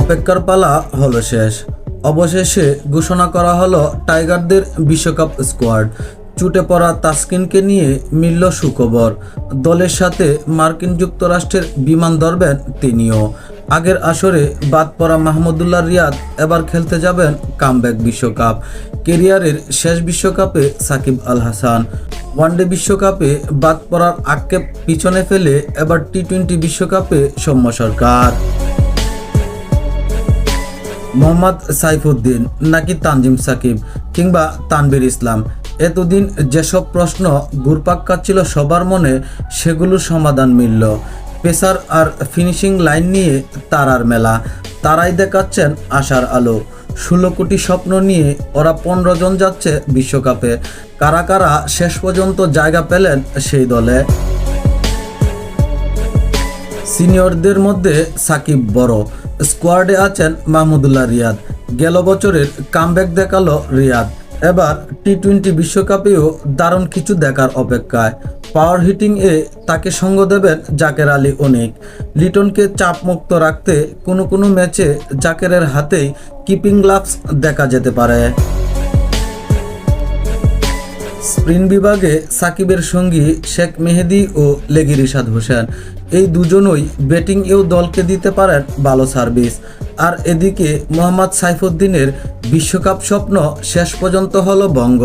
অপেক্ষার পালা হলো শেষ। অবশেষে ঘোষণা করা হলো টাইগারদের বিশ্বকাপ স্কোয়াড। চুটে পড়া তাসকিনকে নিয়ে মিলল সুখবর। দলের সাথে মার্কিন যুক্তরাষ্ট্রের বিমান ধরবেন তিনিও। আগের আসরে বাদ পড়া মাহমুদুল্লাহ রিয়াদ এবার খেলতে যাবেন কামব্যাক বিশ্বকাপ। কেরিয়ারের শেষ বিশ্বকাপে সাকিব আল হাসান। ওয়ানডে বিশ্বকাপে বাদ পড়ার আক্ষেপ পিছনে ফেলে এবার টি টোয়েন্টি বিশ্বকাপে সৌম্য সরকার। মোহাম্মদ সাইফুদ্দিন নাকি তানজিম সাকিব কিংবা তানবির ইসলাম? এতদিন যেসব প্রশ্ন ঘুরপাক কাচ্ছিল সবার মনে, সেগুলোর সমাধান মিলল। পেসার আর ফিনিশিং লাইন নিয়ে তারার মেলা। তারাই দেখাচ্ছেন আশার আলো। ষোলো কোটি স্বপ্ন নিয়ে ওরা পনেরো জন যাচ্ছে বিশ্বকাপে। কারা কারা শেষ পর্যন্ত জায়গা পেলেন সেই দলে? সিনিয়রদের মধ্যে সাকিব বড়। স্কোয়াডে আছেন মাহমুদুল্লাহ রিয়াদ। গেল বছরের কামব্যাক দেখাল রিয়াদ। এবার টি টোয়েন্টি বিশ্বকাপেও দারুণ কিছু দেখার অপেক্ষায়। পাওয়ার হিটিং এ তাকে সঙ্গ দেবেন জাকের আলী অনেক। লিটনকে চাপমুক্ত রাখতে কোনো কোনো ম্যাচে জাকেরের হাতেই কিপিং গ্লাভস দেখা যেতে পারে। স্প্রিন বিভাগে সাকিবের সঙ্গী শেখ মেহেদি ও লেগি রিশাদ হোসেন। এই দুজনই ব্যাটিংয়েও দলকে দিতে পারেন ভালো সার্ভিস। আর এদিকে মোহাম্মদ সাইফুদ্দিনের বিশ্বকাপ স্বপ্ন শেষ পর্যন্ত হলো বঙ্গ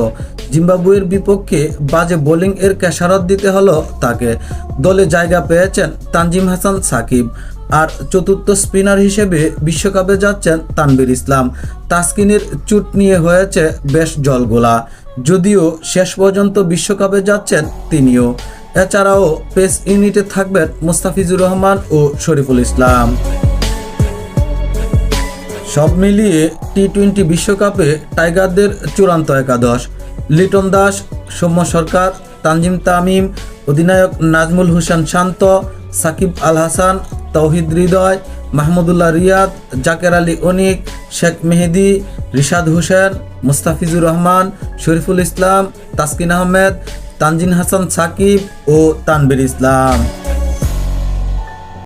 জিম্বাবুয়ের বিপক্ষে বাজে বোলিং এর কেসারত দিতে হলো তাকে। দলে জায়গা পেয়েছেন তানজিম হাসান সাকিব। আর চতুর্থ স্পিনার হিসেবে বিশ্বকাপে যাচ্ছেন তানবির ইসলাম। তাসকিনের চুট নিয়ে হয়েছে বেশ জলগোলা। যদিও শেষ পর্যন্ত বিশ্বকাপে যাচ্ছেন তিনিও। এছাড়াও পেস ইউনিটে থাকবেন মুস্তাফিজুর রহমান ও শরীফুল ইসলাম। সব মিলিয়ে টি টোয়েন্টি বিশ্বকাপে টাইগারদের চূড়ান্ত একাদশ। লিটন দাস, সৌম্য সরকার, তানজিম তামিম, অধিনায়ক নাজমুল হোসেন শান্ত, সাকিব আল হাসান, তৌহিদ হৃদয় মাহমুদুল্লাহ রিয়াদ, জাকের আলী অনিক, শেখ মেহেদি, রিশাদ হোসেন, মুস্তাফিজুর রহমান, শরীফুল ইসলাম, তাসকিন আহমেদ, তানজিন হাসান সাকিব ও তানবির ইসলাম।